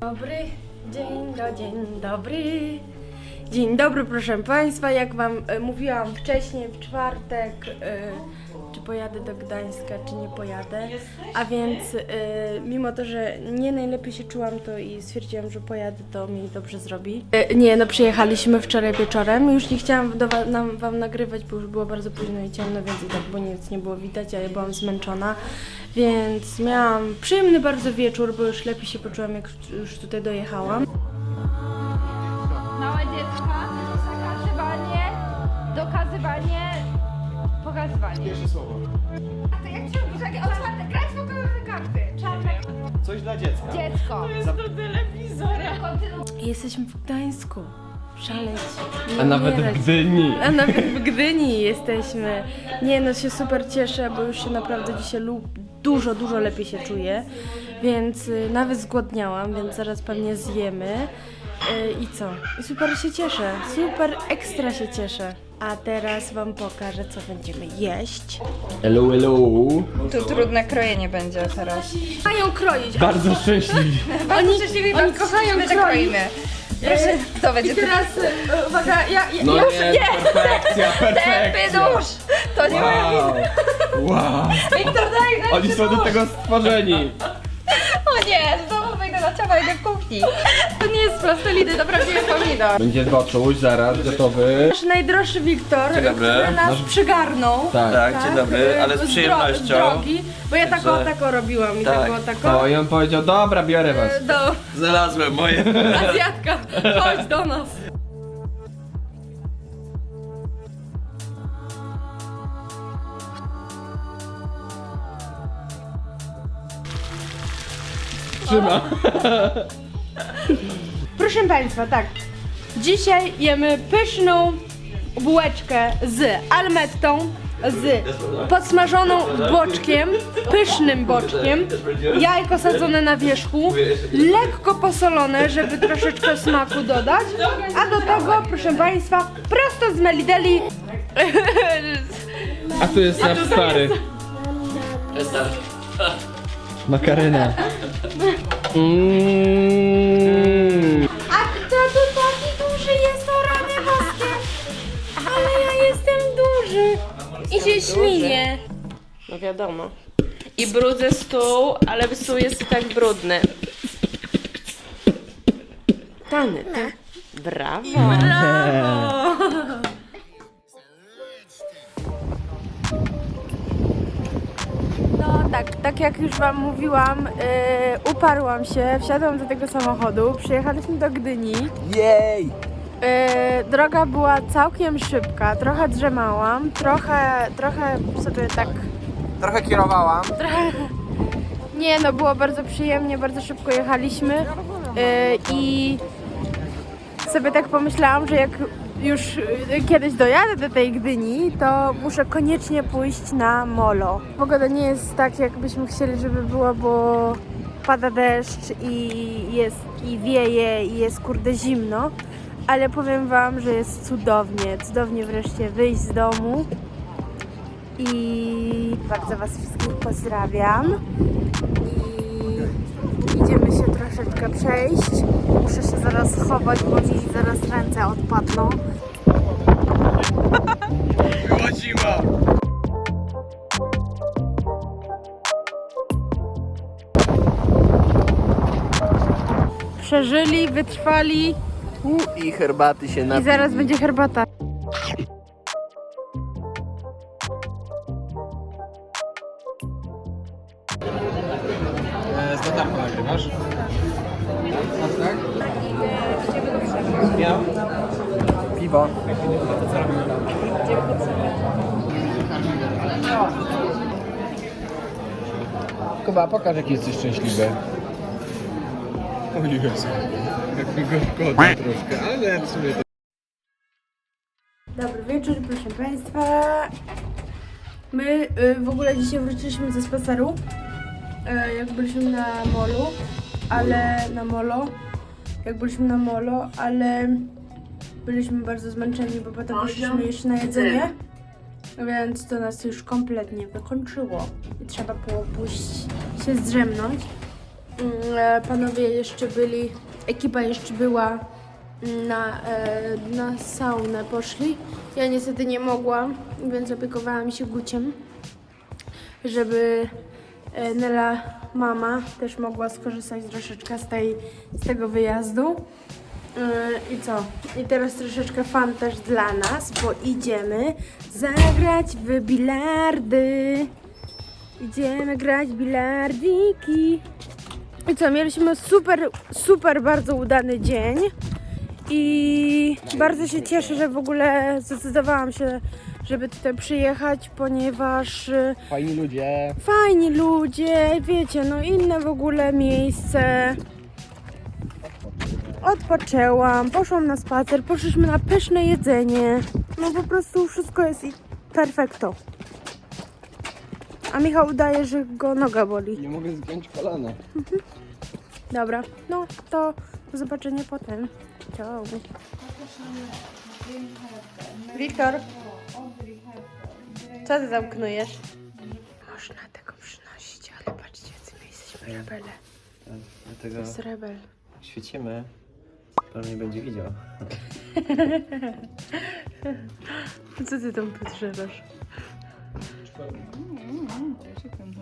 Dobry dzień, do dzień dobry. Dzień dobry, proszę Państwa. Jak Wam e, mówiłam wcześniej, w czwartek, e, czy pojadę do Gdańska, czy nie pojadę. A więc, e, mimo to, że nie najlepiej się czułam, to i stwierdziłam, że pojadę, to mi dobrze zrobi. Nie, no przyjechaliśmy wczoraj wieczorem. Już nie chciałam do nam, Wam nagrywać, bo już było bardzo późno i ciemno, więc i tak bo nic nie było widać, a ja byłam zmęczona. Więc miałam przyjemny bardzo wieczór, bo już lepiej się poczułam, jak już tutaj dojechałam. Dokazywanie, pokazywanie. Pierwsze słowo. A to jak się mówi, takie otwarte, grać w kolorowe karty. Czarne Coś dla dziecka. dziecko. Jesteśmy w Gdańsku. Szaleć. A nawet w Gdyni. A nawet w Gdyni jesteśmy. Nie no, się super cieszę, bo już się naprawdę dzisiaj lu- dużo, dużo lepiej się czuję. Więc y, nawet zgłodniałam, więc zaraz pewnie zjemy. Y, I co? I super się cieszę. Super ekstra się cieszę. A teraz wam pokażę, co będziemy jeść. Hello, hello. Tu trudne krojenie będzie teraz. Mają kroić. Bardzo szczęśliwi. Bardzo szczęśliwi, oni bardzo kochają szczęśliwie kroić. kroimy. Proszę, to będzie I teraz, y, uwaga, ja, ja, No ja nie, perfekcja, Tępy perfekcja. nóż! To nie Wow. Wow. Wiktor, daj, daj Oni są do tego stworzeni. O nie, znowu wejdę na ciało, idę w kuchni. To nie jest plasteliny, to prawdziwy pomidor. Będzie boczuś, zaraz, gotowy. Nasz najdroższy Wiktor, Dzień dobry. który nas przygarnął. Tak. Tak, dzień dobry, ale z dro- przyjemnością. Z drogi, bo ja tako, Także- tako robiłam i tak Tak. było tako. O, i on powiedział, dobra, biorę was. Do Znalazłem moje. Azjatka, chodź do nas. Trzyma. Proszę Państwa, tak. Dzisiaj jemy pyszną bułeczkę z almettą, z podsmażoną boczkiem, pysznym boczkiem, jajko sadzone na wierzchu, lekko posolone, żeby troszeczkę smaku dodać, a do tego, proszę Państwa, prosto z Melideli A tu jest nasz stary. Makarena. Mmm. A kto tu taki duży jest, o rany boskie? Ale ja jestem duży. I się śmieję. No wiadomo. I brudzę stół, ale stół jest i tak brudny. Tany, ty. Brawo. No tak, jak już Wam mówiłam, yy, uparłam się, wsiadłam do tego samochodu, przyjechaliśmy do Gdyni. Jej! Yy, droga była całkiem szybka, trochę drzemałam, trochę, trochę sobie tak... Trochę kierowałam. Nie no, było bardzo przyjemnie, bardzo szybko jechaliśmy yy, i sobie tak pomyślałam, że jak już y, kiedyś dojadę do tej Gdyni, to muszę koniecznie pójść na molo. Pogoda nie jest tak, jakbyśmy chcieli, żeby było, bo pada deszcz i jest i wieje i jest kurde zimno, ale powiem Wam, że jest cudownie, cudownie wreszcie wyjść z domu i bardzo Was wszystkich pozdrawiam i idziemy się troszeczkę przejść. Muszę się zaraz chować, bo mi zaraz ręce odpadną. Była zima. Przeżyli, wytrwali I herbaty się i napili. zaraz będzie herbata. Kuba, pokaż jaki jesteś szczęśliwy. O Jezu, jak mi troszkę, ale w sumie to... Dobry wieczór, proszę Państwa. My y, w ogóle dzisiaj wróciliśmy ze spaceru, y, jak byliśmy na molu, ale na molo, jak byliśmy na molo, ale byliśmy bardzo zmęczeni, bo potem poszliśmy jeszcze na jedzenie. Więc to nas już kompletnie wykończyło i trzeba było pójść się zdrzemnąć. Mm, e, Panowie jeszcze byli, ekipa jeszcze była na, e, na saunę, poszli. Ja niestety nie mogłam, więc opiekowałam się Guciem, żeby e, Nela mama też mogła skorzystać troszeczkę z, tej, z tego wyjazdu. Yy, I co? I teraz troszeczkę fan też dla nas, bo idziemy zagrać w bilardy. Idziemy grać bilardiki. I co? Mieliśmy super, super bardzo udany dzień. I bardzo się cieszę, że w ogóle zdecydowałam się, żeby tutaj przyjechać, ponieważ y, Fajni ludzie. fajni ludzie, wiecie, no inne w ogóle miejsce. Odpoczęłam, poszłam na spacer, poszliśmy na pyszne jedzenie. No po prostu wszystko jest i perfekto. A Michał udaje, że go noga boli. Nie mogę zgiąć kolana. Dobra, no to do zobaczenia potem. Ciao. Wiktor, co ty tam knujesz? Można tego przynosić, ale patrzcie, jacy my jesteśmy rebele. To Dlatego jest rebel. świecimy, pewnie nie będzie widział. Co ty tam potrzebasz?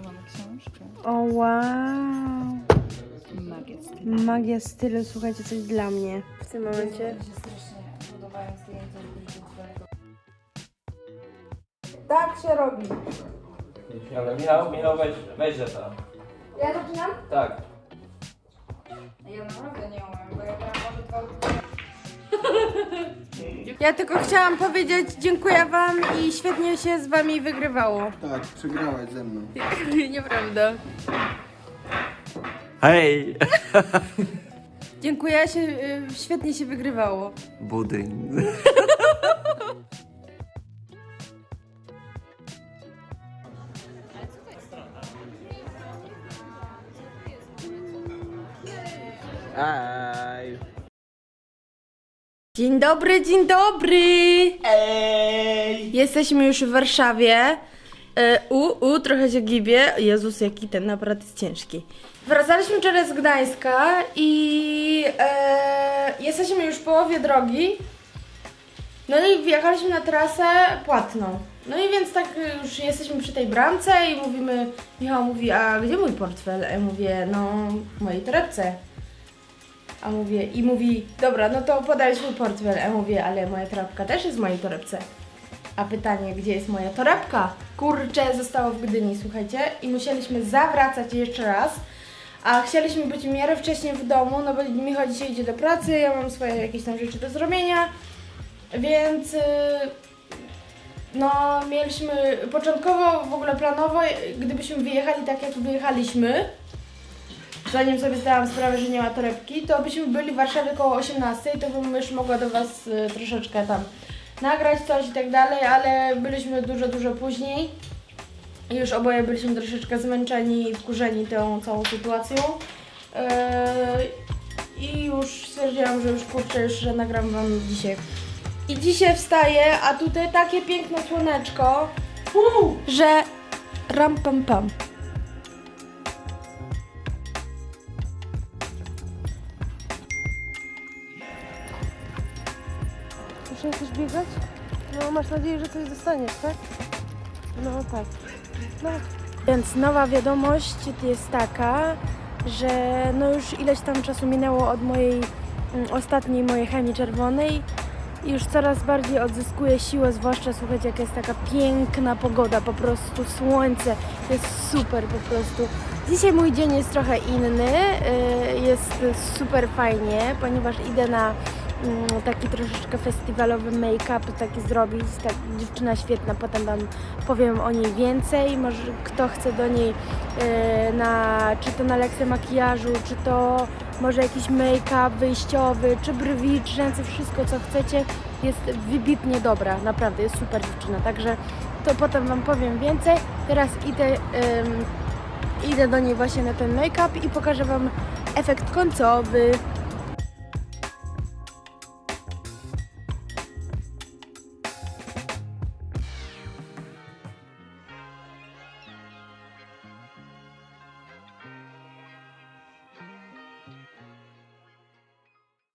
Mamy książkę. O wow! Magia stylu. Magia stylu, słuchajcie, coś dla mnie. W tym momencie. Podobają zdjęcia z Tak się robi. Ale Michał, Michał, weź, weź że to. Ja zaczynam? Tak. Ja naprawdę nie umiem, ja tylko chciałam powiedzieć dziękuję wam i świetnie się z wami wygrywało. Tak, przegrałaś ze mną. Nieprawda. Hej! Dziękuję, się, y, świetnie się wygrywało. Budyń. Ej! Dzień dobry, dzień dobry! Ej! Jesteśmy już w Warszawie. E, U, u, trochę się gibie. Jezus, jaki ten aparat jest ciężki. Wracaliśmy wczoraj z Gdańska i e, jesteśmy już w połowie drogi. No i wjechaliśmy na trasę płatną. No i więc tak już jesteśmy przy tej bramce i mówimy, Michał mówi, a gdzie mój portfel? A ja mówię, no w mojej torebce. A mówię, i mówi, dobra, no to podaj swój portfel. A mówię, ale moja torebka też jest w mojej torebce. A pytanie, gdzie jest moja torebka? Kurczę, zostało w Gdyni, słuchajcie. I musieliśmy zawracać jeszcze raz. A chcieliśmy być w miarę wcześniej w domu, no bo Michał dzisiaj idzie do pracy, ja mam swoje jakieś tam rzeczy do zrobienia. Więc yy, no mieliśmy początkowo w ogóle planowo, gdybyśmy wyjechali tak jak wyjechaliśmy, zanim sobie zdałam sprawę, że nie ma torebki, to byśmy byli w Warszawie koło 18, to bym już mogła do Was y, troszeczkę tam nagrać coś i tak dalej, ale byliśmy dużo, dużo później. I już oboje byliśmy troszeczkę zmęczeni i wkurzeni tą całą sytuacją. Yy, I już stwierdziłam, że już kurczę, już że nagram Wam dzisiaj. I dzisiaj wstaję, a tutaj takie piękne słoneczko, że ram pam pam. Muszę chcesz biegać? No masz nadzieję, że coś dostaniesz, tak? No tak. No. Więc nowa wiadomość jest taka, że no już ileś tam czasu minęło od mojej mm, ostatniej mojej chemii czerwonej i już coraz bardziej odzyskuję siłę, zwłaszcza słuchajcie, jak jest taka piękna pogoda, po prostu słońce, jest super po prostu. Dzisiaj mój dzień jest trochę inny, y, jest super fajnie, ponieważ idę na taki troszeczkę festiwalowy make-up taki zrobić. Tak, dziewczyna świetna, potem Wam powiem o niej więcej. Może kto chce do niej e, na, czy to na lekcję makijażu, czy to może jakiś make-up wyjściowy, czy brwi, czy rzęsy, wszystko co chcecie. Jest wybitnie dobra, naprawdę jest super dziewczyna, także to potem Wam powiem więcej. Teraz idę, idę do niej właśnie na ten make-up i pokażę Wam efekt końcowy.